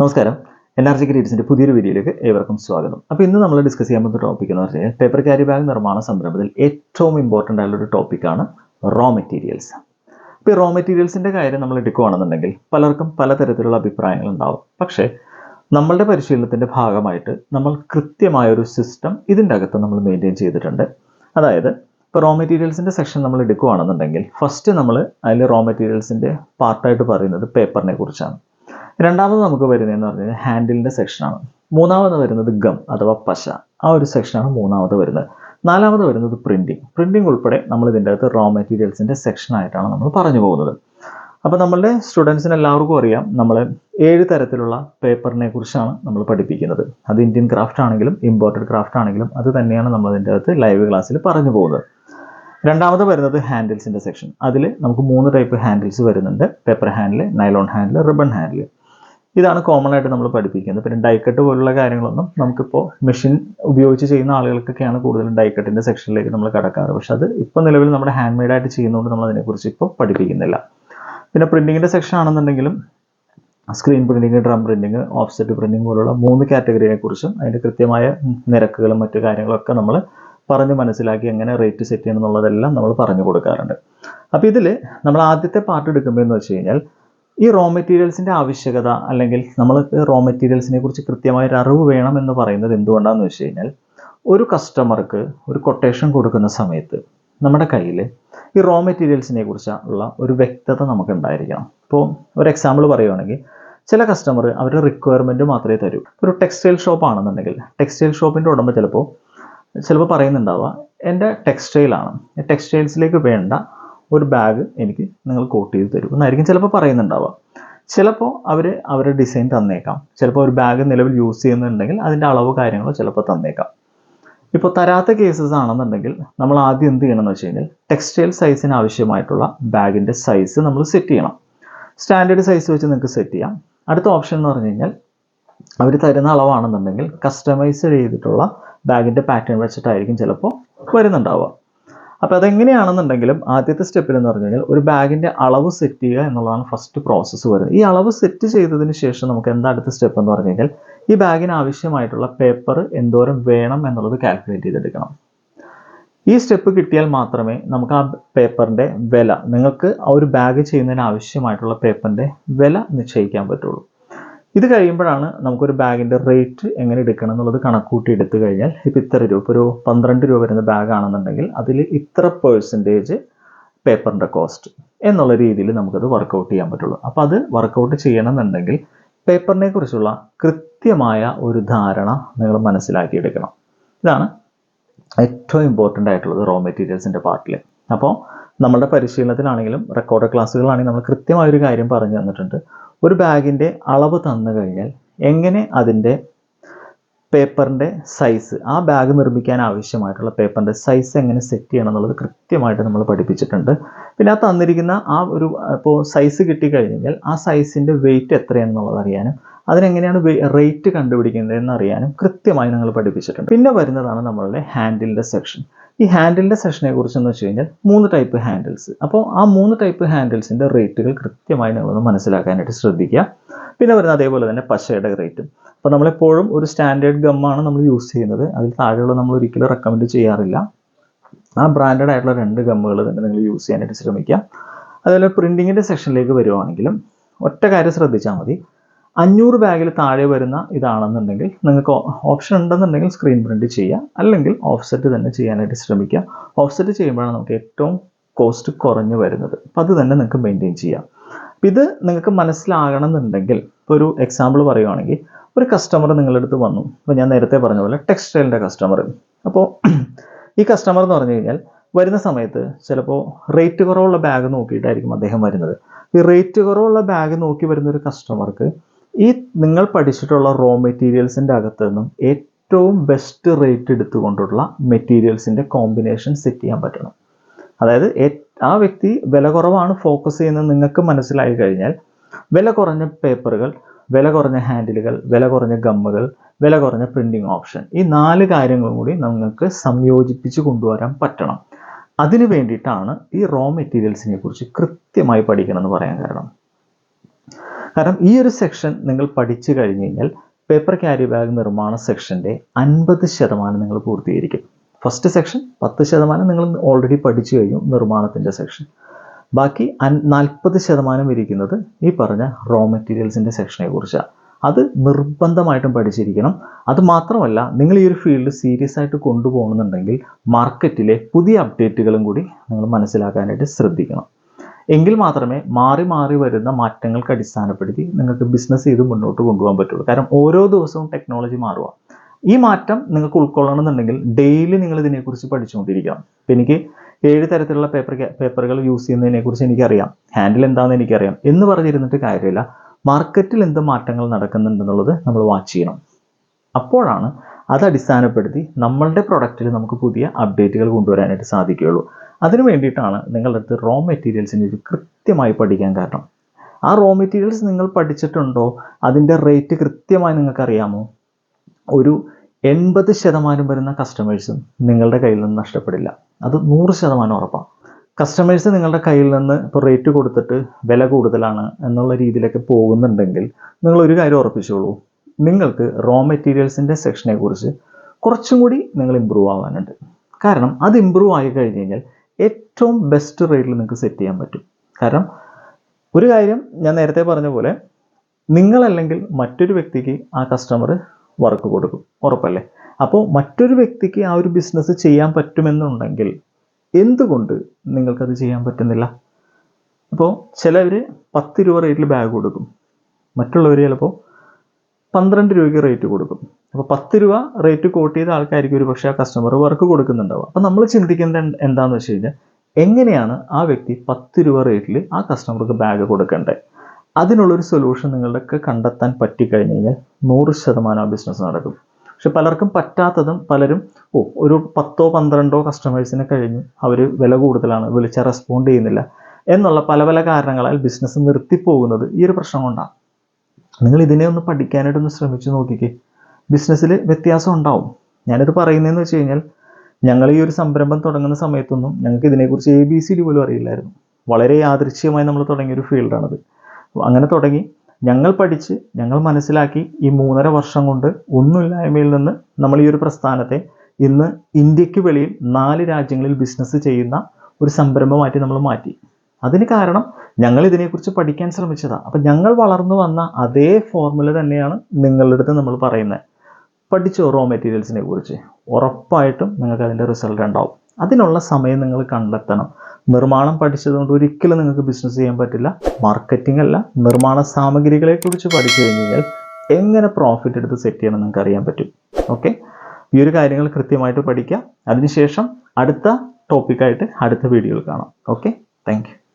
നമസ്കാരം. N R G ക്രിയേറ്റ്സിന്റെ പുതിയൊരു വീഡിയോയിലേക്ക് ഏവർക്കും സ്വാഗതം. അപ്പോൾ ഇന്ന് നമ്മൾ ഡിസ്കസ് ചെയ്യാൻ പോകുന്ന ടോപ്പിക് എന്ന് പറഞ്ഞാൽ പേപ്പർ ക്യാരി ബാഗ് നിർമ്മാണ സംരംഭത്തിൽ ഏറ്റവും ഇമ്പോർട്ടന്റ് ആയിട്ടുള്ള ഒരു ടോപ്പിക്കാണ് റോ മെറ്റീരിയൽസ് ഇപ്പോൾ ഈ റോ മെറ്റീരിയൽസിന്റെ കാര്യം നമ്മൾ എടുക്കുകയാണെന്നുണ്ടെങ്കിൽ പലർക്കും പലതരത്തിലുള്ള അഭിപ്രായങ്ങൾ ഉണ്ടാവും. പക്ഷേ നമ്മളുടെ പരിശീലനത്തിന്റെ ഭാഗമായിട്ട് നമ്മൾ കൃത്യമായ ഒരു സിസ്റ്റം ഇതിന്റെ അകത്ത് നമ്മൾ മെയിന്റെയിൻ ചെയ്തിട്ടുണ്ട്. അതായത് ഇപ്പോൾ റോ മെറ്റീരിയൽസിന്റെ സെക്ഷൻ നമ്മൾ എടുക്കുകയാണെന്നുണ്ടെങ്കിൽ ഫസ്റ്റ് നമ്മൾ അതിൽ റോ മെറ്റീരിയൽസിന്റെ പാർട്ടായിട്ട് പറയുന്നത് പേപ്പറിനെ കുറിച്ചാണ്. രണ്ടാമത് നമുക്ക് വരുന്നതെന്ന് പറഞ്ഞു കഴിഞ്ഞാൽ ഹാൻഡിലിന്റെ സെക്ഷനാണ് മൂന്നാമത് വരുന്നത് ഗം അഥവാ പശ. ആ ഒരു സെക്ഷനാണ് മൂന്നാമത് വരുന്നത്. നാലാമത് വരുന്നത് പ്രിന്റിങ് പ്രിന്റിങ് ഉൾപ്പെടെ നമ്മൾ ഇതിന്റെ അകത്ത് റോ മെറ്റീരിയൽസിന്റെ സെക്ഷനായിട്ടാണ് നമ്മൾ പറഞ്ഞു പോകുന്നത്. അപ്പോൾ നമ്മളുടെ സ്റ്റുഡൻസിന് എല്ലാവർക്കും അറിയാം നമ്മൾ ഏഴ് തരത്തിലുള്ള പേപ്പറിനെ കുറിച്ചാണ് നമ്മൾ പഠിപ്പിക്കുന്നത്. അത് ഇന്ത്യൻ ക്രാഫ്റ്റ് ആണെങ്കിലും ഇമ്പോർട്ടഡ് ക്രാഫ്റ്റ് ആണെങ്കിലും അത് തന്നെയാണ് നമ്മൾ ഇതിന്റെ അകത്ത് ലൈവ് ക്ലാസ്സിൽ പറഞ്ഞു പോകുന്നത്. രണ്ടാമത് വരുന്നത് ഹാൻഡിൽസിന്റെ സെക്ഷൻ അതിൽ നമുക്ക് മൂന്ന് ടൈപ്പ് ഹാൻഡിൽസ് വരുന്നുണ്ട്. Paper handle nylon handle ribbon handle ഇതാണ് കോമൺ ആയിട്ട് നമ്മൾ പഠിപ്പിക്കുന്നത്. പിന്നെ ഡൈക്കട്ട് പോലുള്ള കാര്യങ്ങളൊന്നും നമുക്കിപ്പോൾ മെഷീൻ ഉപയോഗിച്ച് ചെയ്യുന്ന ആളുകൾക്കൊക്കെയാണ് കൂടുതലും ഡൈക്കട്ടിന്റെ സെക്ഷനിലേക്ക് നമ്മൾ കടക്കാറ്. പക്ഷെ അത് ഇപ്പോൾ നിലവിൽ നമ്മുടെ ഹാൻഡ് മെയ്ഡായിട്ട് ചെയ്യുന്നതുകൊണ്ട് നമ്മൾ അതിനെക്കുറിച്ച് ഇപ്പോൾ പഠിപ്പിക്കുന്നില്ല. പിന്നെ പ്രിന്റിങ്ങിന്റെ സെക്ഷൻ ആണെന്നുണ്ടെങ്കിലും screen printing drum printing offset printing പോലുള്ള മൂന്ന് കാറ്റഗറിയെ കുറിച്ചും അതിന്റെ കൃത്യമായ നിരക്കുകളും മറ്റു കാര്യങ്ങളൊക്കെ നമ്മൾ പറഞ്ഞ് മനസ്സിലാക്കി എങ്ങനെ റേറ്റ് സെറ്റ് ചെയ്യണം എന്നുള്ളതെല്ലാം നമ്മൾ പറഞ്ഞു കൊടുക്കാറുണ്ട്. അപ്പോൾ ഇതിൽ നമ്മൾ ആദ്യത്തെ പാർട്ട് എടുക്കുമ്പോൾ എന്ന് വെച്ച് കഴിഞ്ഞാൽ ഈ റോ മെറ്റീരിയൽസിന്റെ ആവശ്യകത അല്ലെങ്കിൽ നമ്മൾ റോ മെറ്റീരിയൽസിനെ കുറിച്ച് കൃത്യമായ ഒരു അറിവ് വേണം എന്ന് പറയുന്നത് എന്തുകൊണ്ടാണെന്ന് വെച്ച് കഴിഞ്ഞാൽ ഒരു കസ്റ്റമർക്ക് ഒരു കൊട്ടേഷൻ കൊടുക്കുന്ന സമയത്ത് നമ്മുടെ കയ്യിൽ ഈ റോ മെറ്റീരിയൽസിനെ കുറിച്ചുള്ള ഒരു വ്യക്തത നമുക്ക് ഉണ്ടായിരിക്കണം ഇപ്പോൾ ഒരു എക്സാമ്പിൾ പറയുവാണെങ്കിൽ ചില കസ്റ്റമർ അവരുടെ റിക്വയർമെന്റ് മാത്രമേ തരൂ. ഒരു ടെക്സ്റ്റൈൽ ഷോപ്പ് ആണെന്നുണ്ടെങ്കിൽ ടെക്സ്റ്റൈൽ ഷോപ്പിന്റെ ഉടമ ചിലപ്പോൾ ചിലപ്പോൾ പറയുന്നുണ്ടാവുക എന്റെ ടെക്സ്റ്റൈലാണ് ടെക്സ്റ്റൈൽസിലേക്ക് വേണ്ട ഒരു ബാഗ് എനിക്ക് നിങ്ങൾ കോട്ട് ചെയ്ത് തരും. എന്നായിരിക്കും ചിലപ്പോൾ പറയുന്നുണ്ടാവുക. ചിലപ്പോൾ അവർ അവരുടെ ഡിസൈൻ തന്നേക്കാം. ചിലപ്പോൾ ഒരു ബാഗ് നിലവിൽ യൂസ് ചെയ്യുന്നുണ്ടെങ്കിൽ അതിന്റെ അളവ് കാര്യങ്ങളോ ചിലപ്പോൾ തന്നേക്കാം. ഇപ്പോൾ തരാത്ത കേസസ് ആണെന്നുണ്ടെങ്കിൽ നമ്മൾ ആദ്യം എന്ത് ചെയ്യണമെന്ന് വെച്ച് കഴിഞ്ഞാൽ ടെക്സ്റ്റൈൽ സൈസിന് ആവശ്യമായിട്ടുള്ള ബാഗിന്റെ സൈസ് നമ്മൾ സെറ്റ് ചെയ്യണം. സ്റ്റാൻഡേർഡ് സൈസ് വെച്ച് നിങ്ങൾക്ക് സെറ്റ് ചെയ്യാം. അടുത്ത ഓപ്ഷൻ എന്ന് പറഞ്ഞു കഴിഞ്ഞാൽ അവർ തരുന്ന അളവാണെന്നുണ്ടെങ്കിൽ കസ്റ്റമൈസ് ചെയ്തിട്ടുള്ള ബാഗിന്റെ പാറ്റേൺ വെച്ചിട്ടായിരിക്കും ചിലപ്പോൾ വരുന്നുണ്ടാവുക. അപ്പോൾ അതെങ്ങനെയാണെന്നുണ്ടെങ്കിലും ആദ്യത്തെ സ്റ്റെപ്പിൽ എന്ന് പറഞ്ഞു കഴിഞ്ഞാൽ ഒരു ബാഗിന്റെ അളവ് സെറ്റ് ചെയ്യുക എന്നുള്ളതാണ് ഫസ്റ്റ് പ്രോസസ്സ് വരുന്നത്. ഈ അളവ് സെറ്റ് ചെയ്തതിന് ശേഷം നമുക്ക് എന്താ അടുത്ത സ്റ്റെപ്പ് എന്ന് പറഞ്ഞു കഴിഞ്ഞാൽ ഈ ബാഗിന് ആവശ്യമായിട്ടുള്ള പേപ്പർ എന്തോരം വേണം എന്നുള്ളത് കാൽക്കുലേറ്റ് ചെയ്തെടുക്കണം. ഈ സ്റ്റെപ്പ് കിട്ടിയാൽ മാത്രമേ നമുക്ക് ആ പേപ്പറിന്റെ വില നിങ്ങൾക്ക് ആ ഒരു ബാഗ് ചെയ്യുന്നതിന് ആവശ്യമായിട്ടുള്ള പേപ്പറിന്റെ വില നിശ്ചയിക്കാൻ പറ്റുള്ളൂ. ഇത് കഴിയുമ്പോഴാണ് നമുക്കൊരു ബാഗിന്റെ റേറ്റ് എങ്ങനെ എടുക്കണം എന്നുള്ളത് കണക്കൂട്ടി എടുത്തു കഴിഞ്ഞാൽ ഇപ്പോൾ ഇത്ര രൂപ ഒരു പന്ത്രണ്ട് രൂപ വരുന്ന ബാഗ് ആണെന്നുണ്ടെങ്കിൽ അതിൽ ഇത്ര പേഴ്സന്റേജ് പേപ്പറിന്റെ കോസ്റ്റ് എന്നുള്ള രീതിയിൽ നമുക്കത് വർക്കൗട്ട് ചെയ്യാൻ പറ്റുള്ളൂ. അപ്പോൾ അത് വർക്കൗട്ട് ചെയ്യണമെന്നുണ്ടെങ്കിൽ പേപ്പറിനെ കുറിച്ചുള്ള കൃത്യമായ ഒരു ധാരണ നിങ്ങൾ മനസ്സിലാക്കിയെടുക്കണം. ഇതാണ് ഏറ്റവും ഇമ്പോർട്ടന്റ് ആയിട്ടുള്ളത് റോ മെറ്റീരിയൽസിന്റെ പാർട്ടിൽ അപ്പോൾ നമ്മുടെ പരിശീലനത്തിലാണെങ്കിലും റെക്കോർഡ് ക്ലാസ്സുകളാണെങ്കിലും നമ്മൾ കൃത്യമായ ഒരു കാര്യം പറഞ്ഞു തന്നിട്ടുണ്ട്. ഒരു ബാഗിന്റെ അളവ് തന്നു കഴിഞ്ഞാൽ എങ്ങനെ അതിന്റെ പേപ്പറിന്റെ സൈസ് ആ ബാഗ് നിർമ്മിക്കാൻ ആവശ്യമായിട്ടുള്ള പേപ്പറിന്റെ സൈസ് എങ്ങനെ സെറ്റ് ചെയ്യണം എന്നുള്ളത് കൃത്യമായിട്ട് നമ്മൾ പഠിപ്പിച്ചിട്ടുണ്ട്. പിന്നെ ആ തന്നിരിക്കുന്ന ആ ഒരു ഇപ്പോൾ സൈസ് കിട്ടിക്കഴിഞ്ഞാൽ ആ സൈസിന്റെ വെയിറ്റ് എത്രയാണെന്നുള്ളത് അറിയാനും അതിനെങ്ങനെയാണ് റേറ്റ് കണ്ടുപിടിക്കുന്നത് എന്നറിയാനും കൃത്യമായി നിങ്ങൾ പഠിപ്പിച്ചിട്ടുണ്ട്. പിന്നെ വരുന്നതാണ് നമ്മളുടെ ഹാൻഡിലിന്റെ സെക്ഷൻ ഈ ഹാൻഡിലിന്റെ സെഷനെ കുറിച്ച് എന്ന് വെച്ച് കഴിഞ്ഞാൽ മൂന്ന് ടൈപ്പ് ഹാൻഡിൽസ് അപ്പോൾ ആ മൂന്ന് ടൈപ്പ് ഹാൻഡിൽസിന്റെ റേറ്റുകൾ കൃത്യമായി നിങ്ങളൊന്ന് മനസ്സിലാക്കാനായിട്ട് ശ്രദ്ധിക്കുക. പിന്നെ വരുന്ന അതേപോലെ തന്നെ പശയുടെ റേറ്റും അപ്പോൾ നമ്മളെപ്പോഴും ഒരു സ്റ്റാൻഡേർഡ് ഗമ്മാണ് നമ്മൾ യൂസ് ചെയ്യുന്നത്. അതിൽ താഴെയുള്ള നമ്മൾ ഒരിക്കലും റെക്കമെൻഡ് ചെയ്യാറില്ല. ആ ബ്രാൻഡഡ് ആയിട്ടുള്ള രണ്ട് ഗമ്മുകൾ തന്നെ നിങ്ങൾ യൂസ് ചെയ്യാനായിട്ട് ശ്രമിക്കുക. അതുപോലെ പ്രിന്റിങ്ങിന്റെ സെക്ഷനിലേക്ക് വരുവാണെങ്കിലും ഒറ്റ കാര്യം ശ്രദ്ധിച്ചാൽ മതി. അഞ്ഞൂറ് ബാഗിൽ താഴെ വരുന്ന ഇതാണെന്നുണ്ടെങ്കിൽ നിങ്ങൾക്ക് ഓപ്ഷൻ ഉണ്ടെന്നുണ്ടെങ്കിൽ സ്ക്രീൻ പ്രിന്റ് ചെയ്യുക അല്ലെങ്കിൽ ഓഫ്സെറ്റ് തന്നെ ചെയ്യാനായിട്ട് ശ്രമിക്കുക ഓഫ്സെറ്റ് ചെയ്യുമ്പോഴാണ് നമുക്ക് ഏറ്റവും കോസ്റ്റ് കുറഞ്ഞു വരുന്നത്. അപ്പം അത് തന്നെ നിങ്ങൾക്ക് മെയിന്റെയിൻ ചെയ്യാം. അപ്പം ഇത് നിങ്ങൾക്ക് മനസ്സിലാകണം എന്നുണ്ടെങ്കിൽ ഇപ്പോൾ ഒരു എക്സാമ്പിൾ പറയുവാണെങ്കിൽ ഒരു കസ്റ്റമർ നിങ്ങളുടെ അടുത്ത് വന്നു. അപ്പോൾ ഞാൻ നേരത്തെ പറഞ്ഞ പോലെ ടെക്സ്റ്റൈലിന്റെ കസ്റ്റമർ അപ്പോൾ ഈ കസ്റ്റമർ എന്ന് പറഞ്ഞു കഴിഞ്ഞാൽ വരുന്ന സമയത്ത് ചിലപ്പോൾ റേറ്റ് കുറവുള്ള ബാഗ് നോക്കിയിട്ടായിരിക്കും അദ്ദേഹം വരുന്നത്. ഈ റേറ്റ് കുറവുള്ള ബാഗ് നോക്കി വരുന്ന ഒരു കസ്റ്റമർക്ക് ഈ നിങ്ങൾ പഠിച്ചിട്ടുള്ള റോ മെറ്റീരിയൽസിന്റെ അകത്ത് നിന്നും ഏറ്റവും ബെസ്റ്റ് റേറ്റ് എടുത്തുകൊണ്ടുള്ള മെറ്റീരിയൽസിന്റെ കോമ്പിനേഷൻ സെറ്റ് ചെയ്യാൻ പറ്റണം. അതായത് ആ വ്യക്തി വില കുറവാണ് ഫോക്കസ് ചെയ്യുന്നത് നിങ്ങൾക്ക് മനസ്സിലായി കഴിഞ്ഞാൽ വില കുറഞ്ഞ പേപ്പറുകൾ വില കുറഞ്ഞ ഹാൻഡിലുകൾ വില കുറഞ്ഞ ഗമ്മുകൾ വില കുറഞ്ഞ പ്രിന്റിങ് ഓപ്ഷൻ ഈ നാല് കാര്യങ്ങളും കൂടി നിങ്ങൾക്ക് സംയോജിപ്പിച്ച് കൊണ്ടുവരാൻ പറ്റണം. അതിനു വേണ്ടിയിട്ടാണ് ഈ റോ മെറ്റീരിയൽസിനെ കുറിച്ച് കൃത്യമായി പഠിക്കണമെന്ന് പറയാൻ കാരണം. കാരണം ഈ ഒരു സെക്ഷൻ നിങ്ങൾ പഠിച്ചു കഴിഞ്ഞ് കഴിഞ്ഞാൽ പേപ്പർ ക്യാരി ബാഗ് നിർമ്മാണ സെക്ഷന്റെ അൻപത് ശതമാനം നിങ്ങൾ പൂർത്തീകരിക്കും. ഫസ്റ്റ് സെക്ഷൻ പത്ത് ശതമാനം നിങ്ങൾ ഓൾറെഡി പഠിച്ചു കഴിഞ്ഞു നിർമ്മാണത്തിന്റെ സെക്ഷൻ ബാക്കി അൻ നാൽപ്പത് ശതമാനം ഇരിക്കുന്നത് ഈ പറഞ്ഞ റോ മെറ്റീരിയൽസിന്റെ സെക്ഷനെ കുറിച്ചാണ്. അത് നിർബന്ധമായിട്ടും പഠിച്ചിരിക്കണം. അത് മാത്രമല്ല നിങ്ങൾ ഈ ഒരു ഫീൽഡ് സീരിയസ് ആയിട്ട് കൊണ്ടുപോകണമെന്നുണ്ടെങ്കിൽ മാർക്കറ്റിലെ പുതിയ അപ്ഡേറ്റുകളും കൂടി നിങ്ങൾ മനസ്സിലാക്കാനായിട്ട് ശ്രദ്ധിക്കണം. എങ്കിൽ മാത്രമേ മാറി മാറി വരുന്ന മാറ്റങ്ങൾക്ക് അടിസ്ഥാനപ്പെടുത്തി നിങ്ങൾക്ക് ബിസിനസ് ചെയ്ത് മുന്നോട്ട് കൊണ്ടുപോകാൻ പറ്റുള്ളൂ. കാരണം ഓരോ ദിവസവും ടെക്നോളജി മാറുക ഈ മാറ്റം നിങ്ങൾക്ക് ഉൾക്കൊള്ളണമെന്നുണ്ടെങ്കിൽ ഡെയിലി നിങ്ങൾ ഇതിനെക്കുറിച്ച് പഠിച്ചുകൊണ്ടിരിക്കണം. ഇപ്പം എനിക്ക് ഏഴ് തരത്തിലുള്ള പേപ്പർ പേപ്പറുകൾ യൂസ് ചെയ്യുന്നതിനെക്കുറിച്ച് എനിക്കറിയാം. ഹാൻഡിൽ എന്താണെന്ന് എനിക്കറിയാം. എന്ന് പറഞ്ഞിരുന്നിട്ട് കാര്യമില്ല. മാർക്കറ്റിൽ എന്ത് മാറ്റങ്ങൾ നടക്കുന്നുണ്ടെന്നുള്ളത് നമ്മൾ വാച്ച് ചെയ്യണം. അപ്പോഴാണ് അത് അടിസ്ഥാനപ്പെടുത്തി നമ്മളുടെ പ്രൊഡക്റ്റിൽ നമുക്ക് പുതിയ അപ്ഡേറ്റുകൾ കൊണ്ടുവരാനായിട്ട് സാധിക്കുകയുള്ളൂ. അതിനു വേണ്ടിയിട്ടാണ് നിങ്ങളുടെ അടുത്ത് റോ മെറ്റീരിയൽസിനെ ഒരു കൃത്യമായി പഠിക്കാൻ കാരണം. ആ റോ മെറ്റീരിയൽസ് നിങ്ങൾ പഠിച്ചിട്ടുണ്ടോ? അതിന്റെ റേറ്റ് കൃത്യമായി നിങ്ങൾക്കറിയാമോ? ഒരു എൺപത് ശതമാനം വരുന്ന കസ്റ്റമേഴ്സും നിങ്ങളുടെ കയ്യിൽ നിന്ന് നഷ്ടപ്പെടില്ല. അത് നൂറ് ശതമാനം ഉറപ്പാണ് കസ്റ്റമേഴ്സ് നിങ്ങളുടെ കയ്യിൽ നിന്ന് ഇപ്പോൾ റേറ്റ് കൊടുത്തിട്ട് വില കൂടുതലാണ് എന്നുള്ള രീതിയിലൊക്കെ പോകുന്നുണ്ടെങ്കിൽ നിങ്ങൾ ഒരു കാര്യം ഉറപ്പിച്ചോളൂ. നിങ്ങൾക്ക് റോ മെറ്റീരിയൽസിന്റെ സെക്ഷനെ കുറിച്ച് കുറച്ചും കൂടി നിങ്ങൾ ഇമ്പ്രൂവ് ആവാനുണ്ട്. കാരണം അത് ഇമ്പ്രൂവ് ആയി കഴിഞ്ഞ് കഴിഞ്ഞാൽ ഏറ്റവും ബെസ്റ്റ് റേറ്റിൽ നിങ്ങൾക്ക് സെറ്റ് ചെയ്യാൻ പറ്റും. കാരണം ഒരു കാര്യം ഞാൻ നേരത്തെ പറഞ്ഞ പോലെ നിങ്ങളല്ലെങ്കിൽ മറ്റൊരു വ്യക്തിക്ക് ആ കസ്റ്റമർ വർക്ക് കൊടുക്കും. ഉറപ്പല്ലേ? അപ്പോൾ മറ്റൊരു വ്യക്തിക്ക് ആ ഒരു ബിസിനസ് ചെയ്യാൻ പറ്റുമെന്നുണ്ടെങ്കിൽ എന്തുകൊണ്ട് നിങ്ങൾക്കത് ചെയ്യാൻ പറ്റുന്നില്ല? അപ്പോൾ ചിലവർ പത്ത് രൂപ റേറ്റിൽ ബാഗ് കൊടുക്കും. മറ്റുള്ളവർ ചിലപ്പോൾ പന്ത്രണ്ട് രൂപയ്ക്ക് റേറ്റ് കൊടുക്കും. അപ്പോൾ പത്ത് രൂപ റേറ്റ് കോട്ട് ചെയ്ത ആൾക്കാർക്ക് ഒരു പക്ഷേ ആ കസ്റ്റമർ വർക്ക് കൊടുക്കുന്നുണ്ടാവും അപ്പോൾ നമ്മൾ ചിന്തിക്കുന്നത് എന്ത് എന്താണെന്ന് വെച്ച് കഴിഞ്ഞാൽ എങ്ങനെയാണ് ആ വ്യക്തി പത്ത് രൂപ റേറ്റിൽ ആ കസ്റ്റമർക്ക് ബാഗ് കൊടുക്കേണ്ടത് അതിനുള്ളൊരു സൊല്യൂഷൻ നിങ്ങളുടെയൊക്കെ കണ്ടെത്താൻ പറ്റിക്കഴിഞ്ഞ് കഴിഞ്ഞാൽ നൂറ് ശതമാനം ആ ബിസിനസ് നടക്കും. പക്ഷെ പലർക്കും പറ്റാത്തതും പലരും ഓ ഒരു പത്തോ പന്ത്രണ്ടോ കസ്റ്റമേഴ്സിനെ കഴിഞ്ഞ് അവർ വില കൂടുതലാണ് വിളിച്ചാൽ റെസ്പോണ്ട് ചെയ്യുന്നില്ല എന്നുള്ള പല പല കാരണങ്ങളാൽ ബിസിനസ് നിർത്തിപ്പോകുന്നത് ഈ ഒരു പ്രശ്നം കൊണ്ടാണ്. നിങ്ങൾ ഇതിനെ ഒന്ന് പഠിക്കാനായിട്ടൊന്ന് ശ്രമിച്ചു നോക്കിക്കേ. ബിസിനസ്സിൽ വ്യത്യാസം ഉണ്ടാവും. ഞാനിത് പറയുന്നതെന്ന് വെച്ച് കഴിഞ്ഞാൽ ഞങ്ങൾ ഈ ഒരു സംരംഭം തുടങ്ങുന്ന സമയത്തൊന്നും ഞങ്ങൾക്ക് ഇതിനെക്കുറിച്ച് എ ബി സി ഡി പോലും അറിയില്ലായിരുന്നു. വളരെ യാദൃശ്യമായി നമ്മൾ തുടങ്ങിയ ഒരു ഫീൽഡാണത്. അങ്ങനെ തുടങ്ങി ഞങ്ങൾ പഠിച്ച് ഞങ്ങൾ മനസ്സിലാക്കി ഈ മൂന്നര വർഷം കൊണ്ട് ഒന്നുമില്ലായ്മയിൽ നിന്ന് നമ്മൾ ഈ ഒരു പ്രസ്ഥാനത്തെ ഇന്ന് ഇന്ത്യയ്ക്ക് വെളിയിൽ നാല് രാജ്യങ്ങളിൽ ബിസിനസ് ചെയ്യുന്ന ഒരു സംരംഭമായിട്ട് നമ്മൾ മാറ്റി. അതിന് കാരണം ഞങ്ങൾ ഇതിനെക്കുറിച്ച് പഠിക്കാൻ ശ്രമിച്ചതാണ് അപ്പം ഞങ്ങൾ വളർന്നു വന്ന അതേ ഫോർമുല തന്നെയാണ് നിങ്ങളുടെ അടുത്ത് നമ്മൾ പറയുന്നത്. പഠിച്ചോ റോ മെറ്റീരിയൽസിനെ കുറിച്ച്. ഉറപ്പായിട്ടും നിങ്ങൾക്ക് അതിന്റെ റിസൾട്ട് ഉണ്ടാവും. അതിനുള്ള സമയം നിങ്ങൾ കണ്ടെത്തണം. നിർമ്മാണം പഠിച്ചതുകൊണ്ട് ഒരിക്കലും നിങ്ങൾക്ക് ബിസിനസ് ചെയ്യാൻ പറ്റില്ല. മാർക്കറ്റിംഗ് അല്ല നിർമ്മാണ സാമഗ്രികളെക്കുറിച്ച് പഠിച്ചു കഴിഞ്ഞ് കഴിഞ്ഞാൽ എങ്ങനെ പ്രോഫിറ്റ് എടുത്ത് സെറ്റ് ചെയ്യണം നിങ്ങൾക്ക് അറിയാൻ പറ്റും. ഓക്കെ ഈ ഒരു കാര്യങ്ങൾ കൃത്യമായിട്ട് പഠിക്കുക. അതിനുശേഷം അടുത്ത ടോപ്പിക്കായിട്ട് അടുത്ത വീഡിയോയിൽ കാണാം. Okay thank